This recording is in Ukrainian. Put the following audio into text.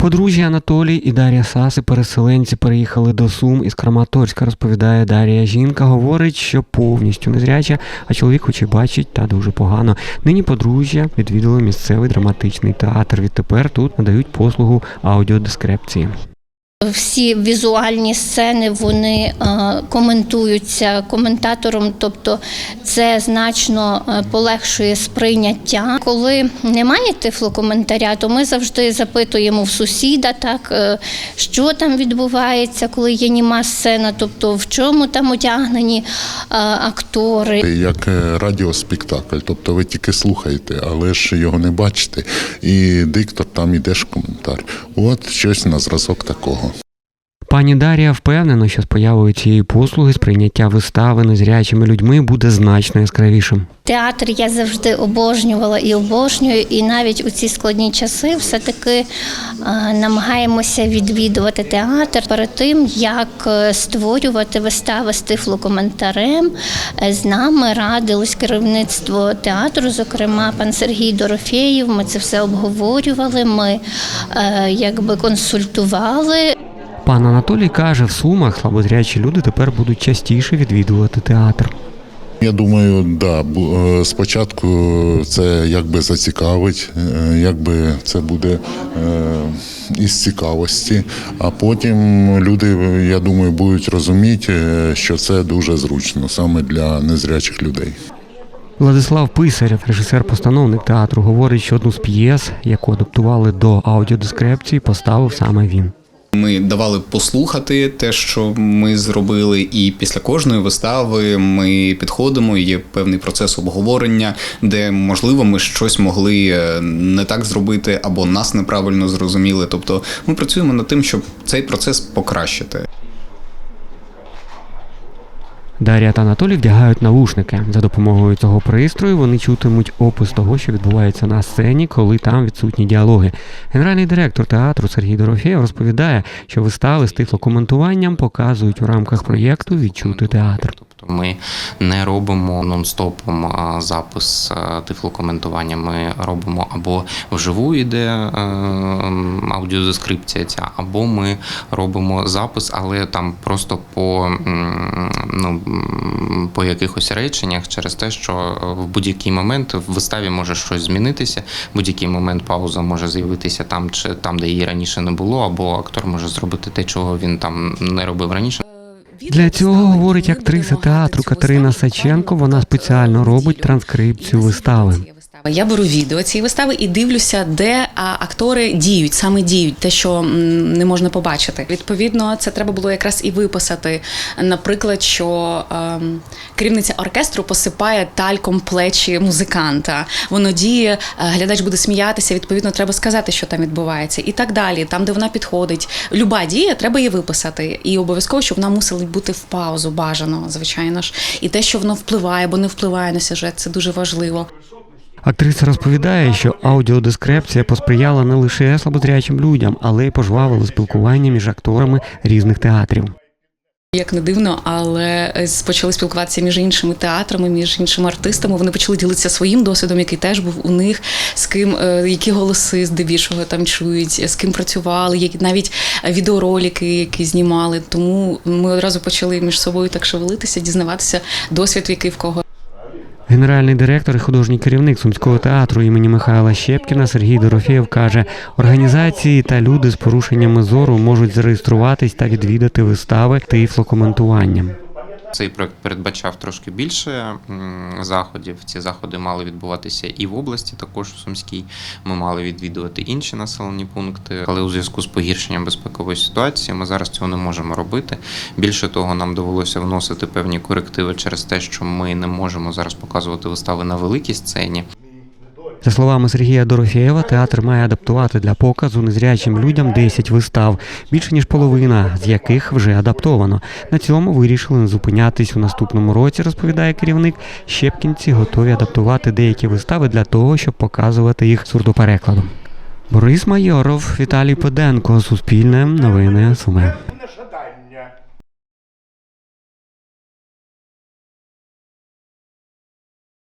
Подружжя Анатолій і Дар'я Саси, переселенці, переїхали до Сум із Краматорська, розповідає Дар'я. Жінка говорить, що повністю незряча, а чоловік хоч і бачить та дуже погано. Нині подружжя відвідали місцевий драматичний театр. Відтепер тут надають послугу аудіодескрепції. Всі візуальні сцени вони е, коментуються коментатором, тобто це значно е, полегшує сприйняття. Коли немає тифлокоментаря, то ми завжди запитуємо в сусіда, так е, що там відбувається, коли є німа сцена, тобто в чому там одягнені актори. Як радіоспектакль, тобто ви тільки слухаєте, але ж його не бачите. І диктор там іде коментар. От щось на зразок такого. Пані Дар'я впевнена, що з появою цієї послуги сприйняття вистави незрячими людьми буде значно яскравішим. Театр я завжди обожнювала і обожнюю, і навіть у ці складні часи все-таки е, намагаємося відвідувати театр перед тим, як е, створювати вистави з тифлокоментарем. е, З нами радилось керівництво театру, зокрема пан Сергій Дорофєєв. Ми це все обговорювали. Ми якби консультували. Пан Анатолій каже, в Сумах слабозрячі люди тепер будуть частіше відвідувати театр. Я думаю, да, е, спочатку це якби зацікавить, е, якби це буде е, із цікавості, а потім люди, я думаю, будуть розуміти, що це дуже зручно саме для незрячих людей. Владислав Писарєв, режисер-постановник театру, говорить, що одну з п'єс, яку адаптували до аудіодескрепції, поставив саме він. Ми давали послухати те, що ми зробили, і після кожної вистави ми підходимо. Є певний процес обговорення, де можливо ми щось могли е, не так зробити або нас неправильно зрозуміли. Тобто ми працюємо над тим, щоб цей процес покращити. Дар'я та Анатолій вдягають навушники. За допомогою цього пристрою вони чутимуть опис того, що відбувається на сцені, коли там відсутні діалоги. Генеральний директор театру Сергій Дорофєєв розповідає, що вистави з тифлокоментуванням показують у рамках проєкту відчути театр. Тобто ми не робимо нон-стопом запис тифлокоментування. Ми робимо або вживу йде е, аудіодескрипція ця, або ми робимо запис, але там просто по, ну, по якихось реченнях через те, що в будь-який момент в виставі може щось змінитися, в будь-який момент пауза може з'явитися там, чи там, де її раніше не було, або актор може зробити те, чого він там не робив раніше. Для цього говорить актриса театру Катерина Саченко. Вона спеціально робить транскрипцію вистави. Я беру відео цієї вистави і дивлюся, де актори діють, саме діють, те, що не можна побачити. Відповідно, це треба було якраз і виписати. Наприклад, що ем, керівниця оркестру посипає тальком плечі музиканта. Воно діє, е, глядач буде сміятися. Відповідно, треба сказати, що там відбувається, і так далі. Там, де вона підходить, люба дія, треба її виписати. І обов'язково, щоб вона мусила бути в паузу, бажано, звичайно ж. І те, що воно впливає або не впливає на сюжет, це дуже важливо. Актриса розповідає, що аудіодескрепція посприяла не лише слабозрячим людям, але й пожвавила спілкування між акторами різних театрів. Як не дивно, але почали спілкуватися між іншими театрами, між іншими артистами. Вони почали ділитися своїм досвідом, який теж був у них, з ким е, які голоси здебільшого там чують, з ким працювали, які навіть відеоролики, які знімали. Тому ми одразу почали між собою так шевелитися, дізнаватися досвід, який в кого. Генеральний директор і художній керівник сумського театру імені Михайла Щепкіна Сергій Дорофєв каже, організації та люди з порушеннями зору можуть зареєструватись та відвідати вистави тифлокоментуванням. Цей проект передбачав трошки більше заходів. Ці заходи мали відбуватися і в області, також в Сумській. Ми мали відвідувати інші населені пункти. Але у зв'язку з погіршенням безпекової ситуації ми зараз цього не можемо робити. Більше того, нам довелося вносити певні корективи через те, що ми не можемо зараз показувати вистави на великій сцені. За словами Сергія Дорофєєва, театр має адаптувати для показу незрячим людям 10 вистав, більше ніж половина з яких вже адаптовано. На цьому вирішили не зупинятись у наступному році, розповідає керівник. Щепкінці готові адаптувати деякі вистави для того, щоб показувати їх сурдоперекладом. Борис Майоров, Віталій Поденко, Суспільне, Новини Суми.